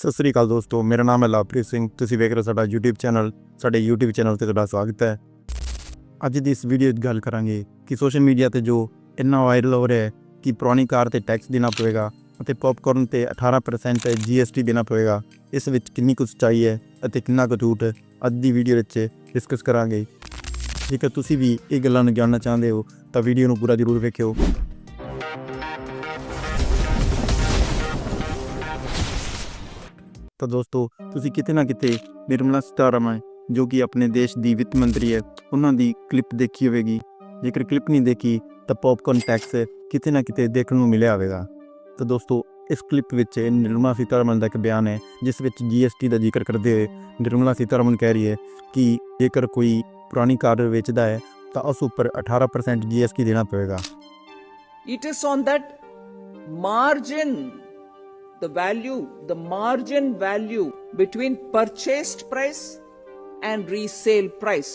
ਸਤਿ ਸ੍ਰੀ ਅਕਾਲ ਦੋਸਤੋ, ਮੇਰਾ ਨਾਮ ਹੈ ਲਵਪ੍ਰੀਤ ਸਿੰਘ, ਤੁਸੀਂ ਵੇਖ ਰਹੇ ਹੋ ਸਾਡਾ YouTube ਚੈਨਲ ਸਾਡੇ YouTube ਚੈਨਲ ਤੇ ਤੁਹਾਡਾ ਸਵਾਗਤ ਹੈ। ਅੱਜ ਦੀ ਇਸ ਵੀਡੀਓ 'ਚ ਗੱਲ ਕਰਾਂਗੇ ਕਿ ਸੋਸ਼ਲ ਮੀਡੀਆ ਤੇ ਜੋ ਇੰਨਾ ਵਾਇਰਲ ਹੋ ਰਿਹਾ ਹੈ ਕਿ ਪੁਰਾਣੀ ਕਾਰ ਤੇ ਟੈਕਸ ਦੇਣਾ ਪਵੇਗਾ ਅਤੇ ਪੌਪਕਾਰਨ ਤੇ 18% GST ਦੇਣਾ ਪਵੇਗਾ, ਇਸ ਵਿੱਚ ਕਿੰਨੀ ਕੁ ਸੱਚਾਈ ਹੈ ਅਤੇ ਕਿੰਨਾ ਕੁ ਝੂਠ ਅੱਜ ਦੀ ਵੀਡੀਓ ਵਿੱਚ ਡਿਸਕਸ ਕਰਾਂਗੇ। ਜੇਕਰ ਤੁਸੀਂ ਵੀ ਇਹ ਗੱਲਾਂ ਨੂੰ ਜਾਣਨਾ ਚਾਹੁੰਦੇ ਹੋ, ਤਾਂ ਵੀਡੀਓ ਨੂੰ ਪੂਰਾ ਜ਼ਰੂਰ ਵੇਖਿਓ। ਤਾਂ ਦੋਸਤੋ ਤੁਸੀਂ ਕਿਤੇ ਨਾ ਕਿਤੇ ਨਿਰਮਲਾ ਸੀਤਾਰਮਨ ਜੋ ਕਿ ਆਪਣੇ ਦੇਸ਼ ਦੀ ਵਿੱਤ ਮੰਤਰੀ ਹੈ ਉਹਨਾਂ ਦੀ ਕਲਿੱਪ ਦੇਖੀ ਹੋਵੇਗੀ। ਜੇਕਰ ਕਲਿੱਪ ਨਹੀਂ ਦੇਖੀ ਤਾਂ ਪੌਪਕਾਰਨ ਟੈਕਸ ਕਿਤੇ ਨਾ ਕਿਤੇ ਦੇਖਣ ਨੂੰ ਮਿਲਿਆ ਹੋਵੇਗਾ। ਤਾਂ ਦੋਸਤੋ ਇਸ ਕਲਿੱਪ ਵਿੱਚ ਨਿਰਮਲਾ ਸੀਤਾਰਮਨ ਦਾ ਇੱਕ ਬਿਆਨ ਹੈ ਜਿਸ ਵਿੱਚ GST ਦਾ ਜ਼ਿਕਰ ਕਰਦੇ ਹੋਏ ਨਿਰਮਲਾ ਸੀਤਾਰਮਨ ਕਹਿ ਰਹੀ ਹੈ ਕਿ ਜੇਕਰ ਕੋਈ ਪੁਰਾਣੀ ਕਾਰ ਵੇਚਦਾ ਹੈ ਤਾਂ ਉਸ ਉੱਪਰ 18% GST ਦੇਣਾ ਪਵੇਗਾ। It is on that margin, the value, the margin value between purchased price and resale price.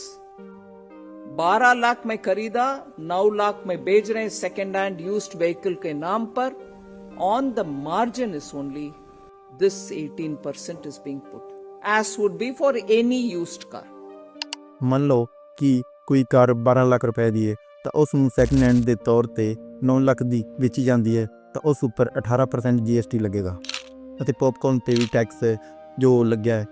12 lakh में खरीदा 9 लाख में बेच रहे हैं सेकेंड हैंड यूज्ड व्हीकल के नाम पर on the margin is only this 18% is being put as would be for any used car ਮੰਨ ਲਓ ਕਿ ਕੋਈ ਕਾਰ 12 ਲੱਖ ਰੁਪਏ ਦੀ ਹੈ ਤਾਂ ਉਸ ਨੂੰ ਸੈਕੰਡ ਹੈਂਡ ਦੇ ਤੌਰ ਤੇ 9 ਲੱਖ ਦੀ ਵੇਚੀ ਜਾਂਦੀ ਹੈ ਤਾਂ ਉਸ ਉੱਪਰ 18% GST ਲੱਗੇਗਾ ਅਤੇ ਪੌਪਕਾਰਨ ਤੇ ਵੀ ਟੈਕਸ ਜੋ ਲੱਗਿਆ ਹੈ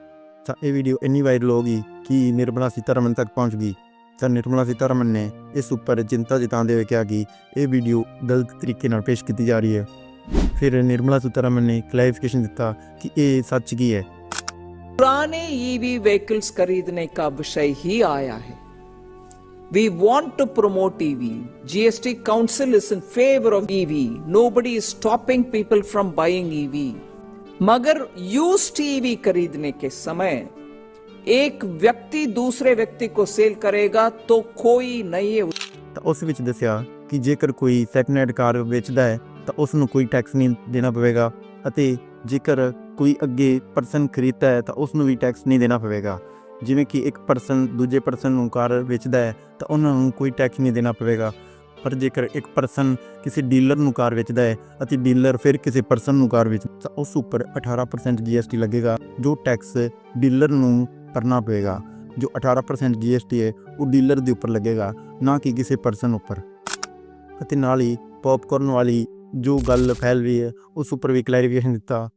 ਤਾਂ ਇਹ ਵੀਡੀਓ ਇੰਨੀ ਵਾਇਰਲ ਹੋ ਗਈ ਕਿ ਨਿਰਮਲਾ ਸੀਤਾਰਮਨ ਤੱਕ ਪਹੁੰਚ ਗਈ ਤਾਂ ਨਿਰਮਲਾ ਸੀਤਾਰਮਨ ਨੇ ਇਸ ਉੱਪਰ ਚਿੰਤਾ ਜਤਾਉਂਦੇ ਹੋਏ ਕਿਹਾ ਕਿ ਇਹ ਵੀਡੀਓ ਗਲਤ ਤਰੀਕੇ ਨਾਲ ਪੇਸ਼ ਕੀਤੀ ਜਾ ਰਹੀ ਹੈ ਫਿਰ ਨਿਰਮਲਾ ਸੀਤਾਰਮਨ ਨੇ ਕਲੈਰੀਫਿਕੇਸ਼ਨ ਦਿੱਤਾ ਕਿ ਇਹ ਸੱਚ ਕੀ ਹੈ पुराने ईवी व्हीकल्स खरीदने का विषय ही आया है We want to promote EV. GST Council is in favor of EV. Nobody is stopping people from buying EV. मगर यूज्ड ईवी खरीदने के समय एक व्यक्ति दूसरे व्यक्ति को सेल करेगा तो कोई नहीं है ਤਾਂ ਉਸ ਵਿੱਚ ਦੱਸਿਆ ਕਿ ਜੇਕਰ ਕੋਈ ਸੈਕੰਡ ਹੈਂਡ ਕਾਰ ਵੇਚਦਾ ਹੈ ਤਾਂ ਉਸ ਨੂੰ ਕੋਈ ਟੈਕਸ ਨਹੀਂ ਦੇਣਾ ਪਵੇਗਾ ਅਤੇ ਜੇਕਰ ਕੋਈ ਅੱਗੇ ਪਰਸਨ ਖਰੀਦਦਾ ਹੈ ਤਾਂ ਉਸ ਨੂੰ ਵੀ ਟੈਕਸ ਨਹੀਂ ਦੇਣਾ ਪਵੇਗਾ ਜਿਵੇਂ ਕਿ ਇੱਕ ਪਰਸਨ ਦੂਜੇ ਪਰਸਨ ਨੂੰ ਕਾਰ ਵੇਚਦਾ ਹੈ, ਤਾਂ ਉਹਨਾਂ ਨੂੰ ਕੋਈ ਟੈਕਸ ਨਹੀਂ ਦੇਣਾ ਪਵੇਗਾ। ਪਰ ਜੇਕਰ ਇੱਕ ਪਰਸਨ ਕਿਸੇ ਡੀਲਰ ਨੂੰ ਕਾਰ ਵੇਚਦਾ ਹੈ, ਅਤੇ ਡੀਲਰ ਫਿਰ ਕਿਸੇ ਪਰਸਨ ਨੂੰ ਕਾਰ ਵੇਚਦਾ ਤਾਂ ਉਸ ਉੱਪਰ 18% GST ਲੱਗੇਗਾ, ਜੋ ਟੈਕਸ ਡੀਲਰ ਨੂੰ ਭਰਨਾ ਪਵੇਗਾ। ਜੋ 18% GST ਹੈ, ਉਹ ਡੀਲਰ ਦੇ ਉੱਪਰ ਲੱਗੇਗਾ, ਨਾ ਕਿ ਕਿਸੇ ਪਰਸਨ ਉੱਪਰ। ਅਤੇ ਨਾਲ ਹੀ ਪੌਪਕਾਰਨ ਵਾਲੀ ਜੋ ਗੱਲ ਫੈਲ ਰਹੀ ਹੈ, ਉਸ ਉੱਪਰ ਵੀ ਕਲੈਰੀਫਿਕੇਸ਼ਨ ਦਿੱਤਾ।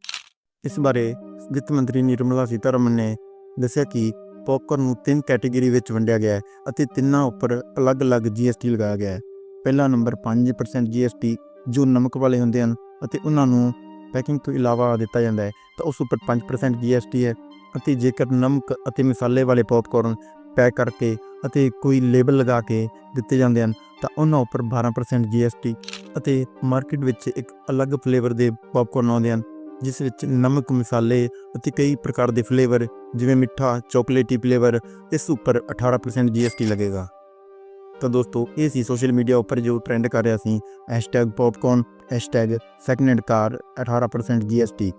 ਇਸ ਬਾਰੇ ਵਿੱਤ ਮੰਤਰੀ ਨਿਰਮਲਾ ਸੀਤਾਰਮਨ ਨੇ ਦੱਸਿਆ ਕਿ ਪੌਪਕਾਰਨ ਨੂੰ ਤਿੰਨ ਕੈਟਾਗਰੀ ਵਿੱਚ ਵੰਡਿਆ ਗਿਆ ਹੈ ਅਤੇ ਤਿੰਨਾਂ ਉੱਪਰ ਅਲੱਗ-ਅਲੱਗ GST ਲਗਾਇਆ ਗਿਆ ਹੈ। ਪਹਿਲਾ ਨੰਬਰ 5% GST ਜੋ ਨਮਕ ਵਾਲੇ ਹੁੰਦੇ ਹਨ ਅਤੇ ਉਹਨਾਂ ਨੂੰ ਪੈਕਿੰਗ ਤੋਂ ਇਲਾਵਾ ਦਿੱਤਾ ਜਾਂਦਾ ਹੈ। ਤਾਂ ਉਸ ਉੱਪਰ 5% GST ਹੈ ਅਤੇ ਜੇਕਰ ਨਮਕ ਅਤੇ ਮਸਾਲੇ ਵਾਲੇ ਪੌਪਕਾਰਨ ਪੈਕ ਕਰਕੇ ਅਤੇ ਕੋਈ ਲੇਬਲ ਲਗਾ ਕੇ ਦਿੱਤੇ ਜਾਂਦੇ ਹਨ, ਤਾਂ ਉਹਨਾਂ ਉੱਪਰ 12% GST ਅਤੇ ਮਾਰਕੀਟ ਵਿੱਚ ਇੱਕ ਅਲੱਗ ਫਲੇਵਰ ਦੇ ਪੌਪਕਾਰਨ ਆਉਂਦੇ ਹਨ। ਜਿਸ ਵਿੱਚ ਨਮਕ ਮਸਾਲੇ ਅਤੇ ਕਈ ਪ੍ਰਕਾਰ ਦੇ ਫਲੇਵਰ, ਜਿਵੇਂ ਮਿੱਠਾ, ਚਾਕਲੇਟੀ ਫਲੇਵਰ, ਇਸ ਉੱਪਰ 18% GST ਲੱਗੇਗਾ। ਤਾਂ ਦੋਸਤੋ, ਇਹ ਸੀ ਸੋਸ਼ਲ ਮੀਡੀਆ ਉੱਪਰ ਜੋ ਟ੍ਰੈਂਡ ਕਰ ਰਿਹਾ ਸੀ। #Popcorn second hand car 18% GST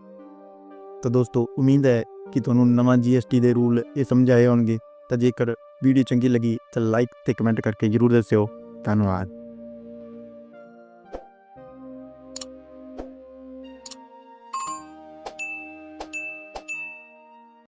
ਤਾਂ ਦੋਸਤੋ, ਉਮੀਦ ਹੈ ਕਿ ਤੁਹਾਨੂੰ ਨਵਾਂ GST ਦੇ ਰੂਲ ਇਹ ਸਮਝ ਆਏ ਹੋਣਗੇ। ਤਾਂ ਜੇਕਰ ਵੀਡੀਓ ਚੰਗੀ ਲੱਗੀ, ਤਾਂ ਲਾਈਕ ਤੇ ਕਮੈਂਟ ਕਰਕੇ ਜਰੂਰ ਦੱਸਿਓ। ਧੰਨਵਾਦ।